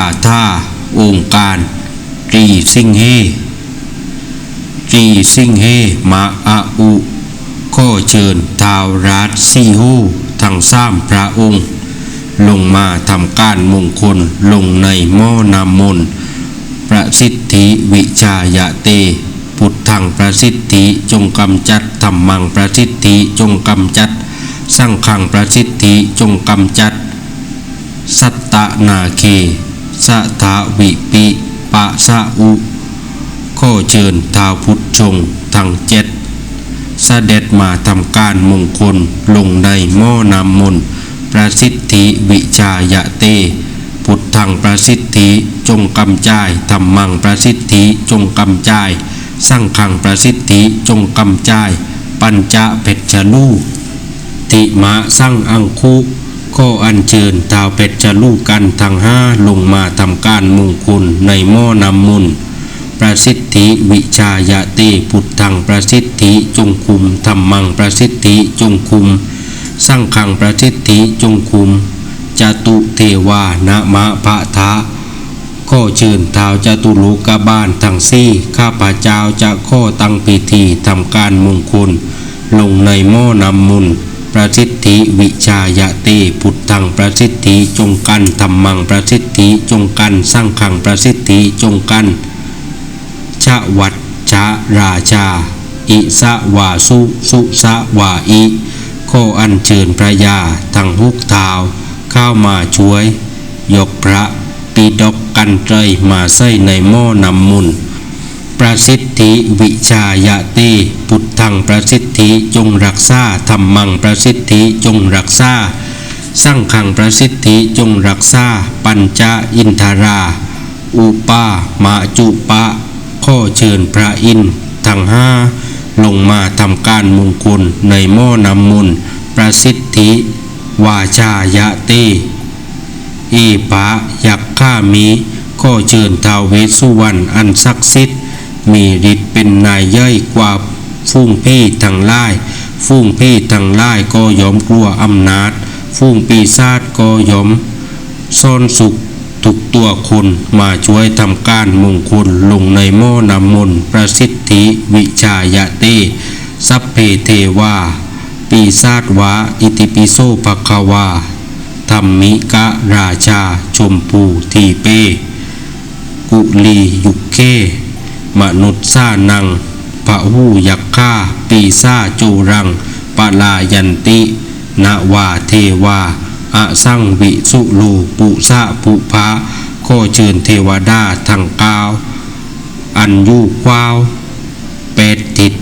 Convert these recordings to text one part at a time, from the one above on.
าธาองค์การตรีสิงเฮตรีสิงเฮมาอาอุข้อเชิญท้าวราชสีหูทั้งสามพระองค์ ลงมาทำการมงคลลงในหม้อนำมนต์ประสิทธิวิชายะเต พุทธังประสิทธิจงกำจัดธรรมังประสิทธิจงกำจัดสร้างขังประสิทธิจงกำจัด สัตตนาเคะทาวิปิปะสะอุข้อเชิญท้าวพุทธชงทั้งเจ็ดเสด็จมาทำการมงคลลงในหม้อนำมนประสิทธิวิชายะเต พุทธังประสิทธิจงกำจายธรรมังประสิทธิจงกำจาย สร้างขังประสิทธิจงกำจาย ปัญจเพชฌลูติมะสร้างอังคุ ก็อัญเชิญท้าวเพชฌลูกกันทั้งห้าลงมาทำการมงคลในหม้อนำมนประสิทธิวิชายะเตพุทธังประสิทธิจงคุมธรรมังประสิทธิจงคุม สร้างขังประสิทธิจงคุมจตุเทวานะมะพะทะข้อเชิญท้าวจตุโลกบาลทั้งสี่ข้าพเจ้าจะข้อตั้งพิธีทำการมงคล ลงในหม้อนำมุน ประสิทธิวิชายะเตพุทธังประสิทธิจงกันธรรมังประสิทธิจงกันสร้างขังประสิทธิจงกันชะวัดชะราชา อิสะวาสุสุสะวาอิข้ออัญเชิญพระยาทั้งหุกเท้าว เข้ามาช่วย ยกพระปีดกกันเตยมาใส่ในหม้อนำมุน ประสิทธิวิชายะเตพุทธังประสิทธิจงรักษาธรรมังประสิทธิจงรักษาสร้างขังประสิทธิจงรักษาปัญจอินทรา อุปามาจุปะ ข้อเชิญพระอินทร์ทั้งห้าลงมาทำการมงคลในหม้อนำมนประสิทธิวาชายะเตอีปะยักข้ามี ข้อเชิญทาวเวสสุวรรณอันศักดิ์สิทธิ์ มีฤทธิ์เป็นนายย่อยกว่าฟุ้งพี่ทั้งหลายฟุ้งพี่ทั้งหลายก็ยอมกลัวอำนาจ ฟุ้งปีศาจก็ยอมซ่อนสุขทุกตัวคนมาช่วยทำการมงคลลงในหม้อนำมนต์ประสิทธิวิชายะเตสัพเพเทวาปีศาจวะอิติปิโสภควาธรรมิกะราชา ชมพูทีเป กุลียุเค มนุษย์ซานังพะหูยักฆ่าปีซาจูรังปลายันตินาวาเทวาอะสังวิสุลูปุสะปุภะข้อเชิญเทวดาทั้งเก้าอันยูควาวแปดทิศ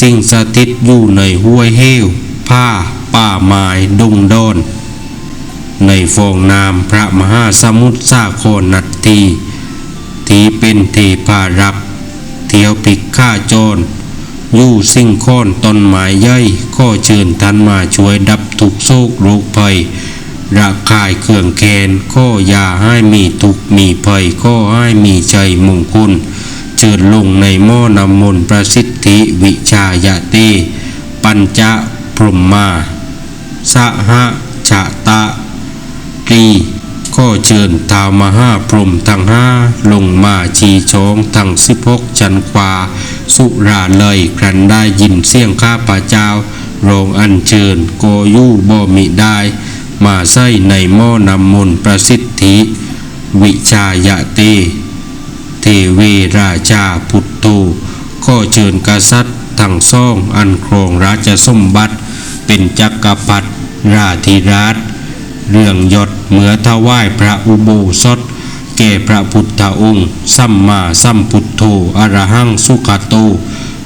สิ่งสถิตอยู่ในห้วยเฮวผ้าป่าไม้ดงดอนในฟองนามพระมหาสมุทรสาครนัตตีที่เป็นเทพารับ เที่ยวผิกข้าโจรยู่สิ่งค้อนต้นไม้ย่อยข้อเชิญท่านมาช่วยดับทุกโศกโรคภัยระคายเครื่องแคนข้อยาให้มีทุกมีภัยข้อให้มีใจมงคลเชิญลงในหม้อนำมนประสิทธิวิชายะเตปัญจพรหมาสหชะตะต รีข้อเชิญท้าวมหาพรมทั้งห้าลงมาชีชองทั้งสิบหกจันควา สุราเลยครันได้ยินเสียงข้าพระเจ้าโรงอัญเชิญโกยู่บ่มิได้ มาใส่ในหม้อนำมนประสิทธิ วิชายะเต เทเวราชาพุทโธข้อเชิญกษัตริย์ทั้งซ่องอันครองราชสมบัติ เป็นจักรพรรดิราธิราช เรื่องยศเหมือถวายพระอุโบสถ แก่พระพุทธองค์สัมมาสัมพุทโธอรหังสุขโต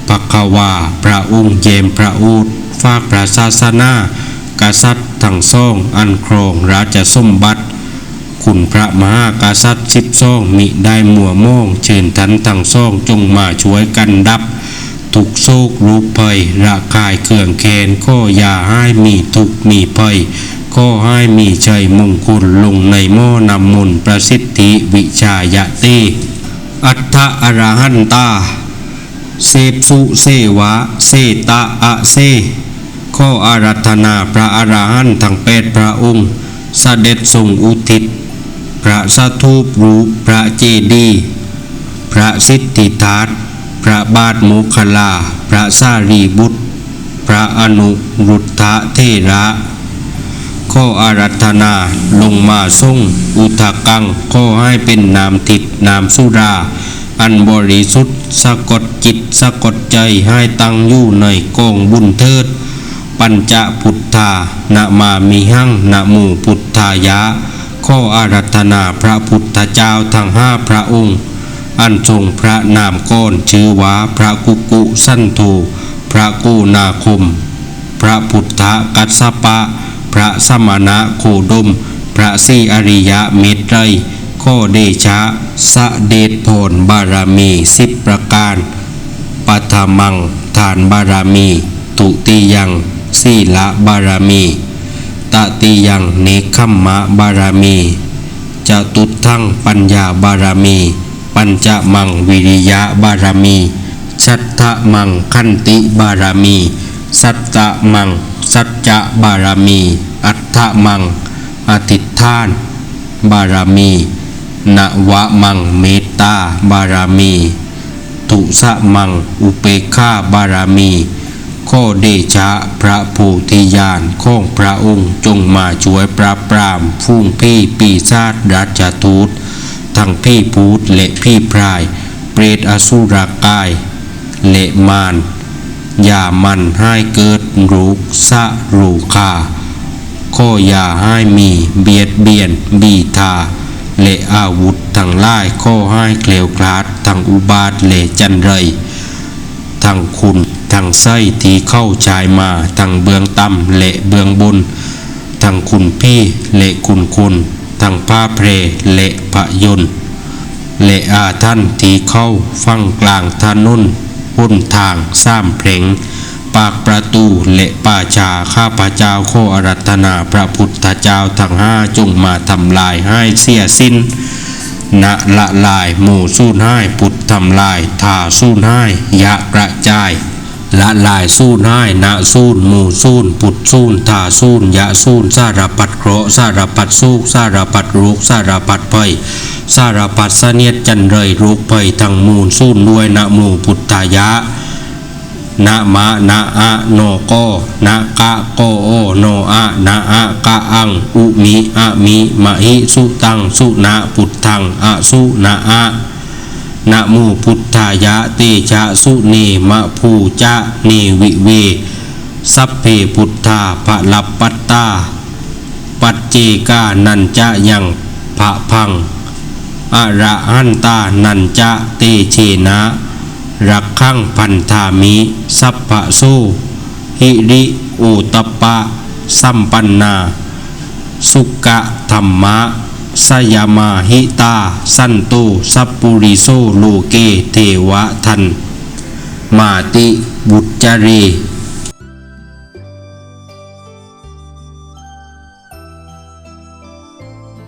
ภควาพระองค์เยมพระอูดฝากพระศาสนากษัตริย์ทั้งซ่องอันครองราชสมบัติ คุณพระมหากษัตริย์สิบซ่องมิได้มัวมองเชิญทันทั้งซ่องจงมาช่วยกันดับทุกโศกรูปภัยระคายเครื่องแคนข้อยาให้มีทุกมีภัย ข้อให้มีชัยมงคลลงในหม้อนำมนประสิทธิวิชายะเต อัฏฐอรหันตา เสพสุเสวะ เสตะอะเซ ข้ออารัธนาพระอรหันต์ทั้งแปดพระองค์เสด็จทรงอุทิศ พระสถูปรูปพระเจดีย์พระสิทธิทัตพระบาทโมคลลา พระสารีบุตร พระอนุรุทธะเทระ ข้ออารัธนา ลงมาทรงอุทากังข้อให้เป็นนามทิพย์นามสุรา อันบริสุทธิ์สะกดจิตสะกดใจให้ตั้งอยู่ในกองบุญเทิด ปัญจพุทธานะมามิหังนะหมู่พุทธายะ ข้ออารัธนาพระพุทธเจ้าทั้งห้าพระองค์ อันทรงพระนามก้อนชื่อว่าพระกุกุสันโธพระกูนาคม พระพุทธกัสสปะ พระสมณะโคดม พระสีอริยะเมตไตรข้อเดชะสะเดชโทนบารมีสิบประการปัทมังทานบารมี ตุติยังสีละบารมีตติยังเนคขมมะบารมีจตุทั้งปัญญาบารมี ปัญจมังวิริยะบารมีชัตถมังคันติบารมี สัตตมัง สัจจะบารมี อัตถมัง อธิษฐาน บารมีนวะมังเมตตาบารมีตุสะมัง อุเปกขาบารมีข้อเดชะพระผู้ที่ญาณของพระองค์จงมาช่วยปราบปรามฟุ้งพี่ปีศาจรัชทูตทั้งพี่พูดและพี่พราย เปรตอสุรกาย เละมาน อย่ามันให้เกิดรูกสะรูคาข้ออย่าให้มีเบียดเบียนบีทาและอาวุธทั้งหลายข้อให้เคลวคลาดทั้งอุบาทและจันไรทั้งคุณทั้งไส้ที่เข้าชายมาทั้งเบื้องต่ำและเบื้องบนทั้งคุณพี่และคุณคุณทั้งผ้าเพรและพระยนและอาท่านที่เข้าฟังกลางถนน พ้นทางสร้างเพลงปากประตูและป่าชาข้าพเจ้าขออารัธนาพระพุทธเจ้าทั้งห้าจงมาทำลายให้เสียสิ้นณละลายหมู่สู้ให้ ปุดทำลายทาสู้ให้ยะกระจาย ละลายสู้ให้ณสู้หมู่สู้ปุดสู้ทาสู้ยะสู้สารพัดเคราะห์สารพัดสุขสารพัดรุกสารพัดภัยสารพัดเสนียดจันไรรุกภัยทั้งมูลสู้ด้วยณหมู่พุทธายะนะมะนะอะโนโกนะกะโกโอโนอะนะอะกะอังอุมิอะมิมะหิสุตังสุนะพุทธังอะสุนะอะ นะโมูพุทธายะเตชะสุเนมะภูจะเนวิเว สัพเพพุทธาภะลับปัตตา ปัจเจกานันจะยังภะพังอระหันตานันจะเตเชนะ รักขังพันธามิ สัพพะโซหิริอุตปปะ สัมปันนา สุกะธรรมะ สยามาหิตา สันโต สัปปุริโซโลเก เทวะทัน มาติบุจจเร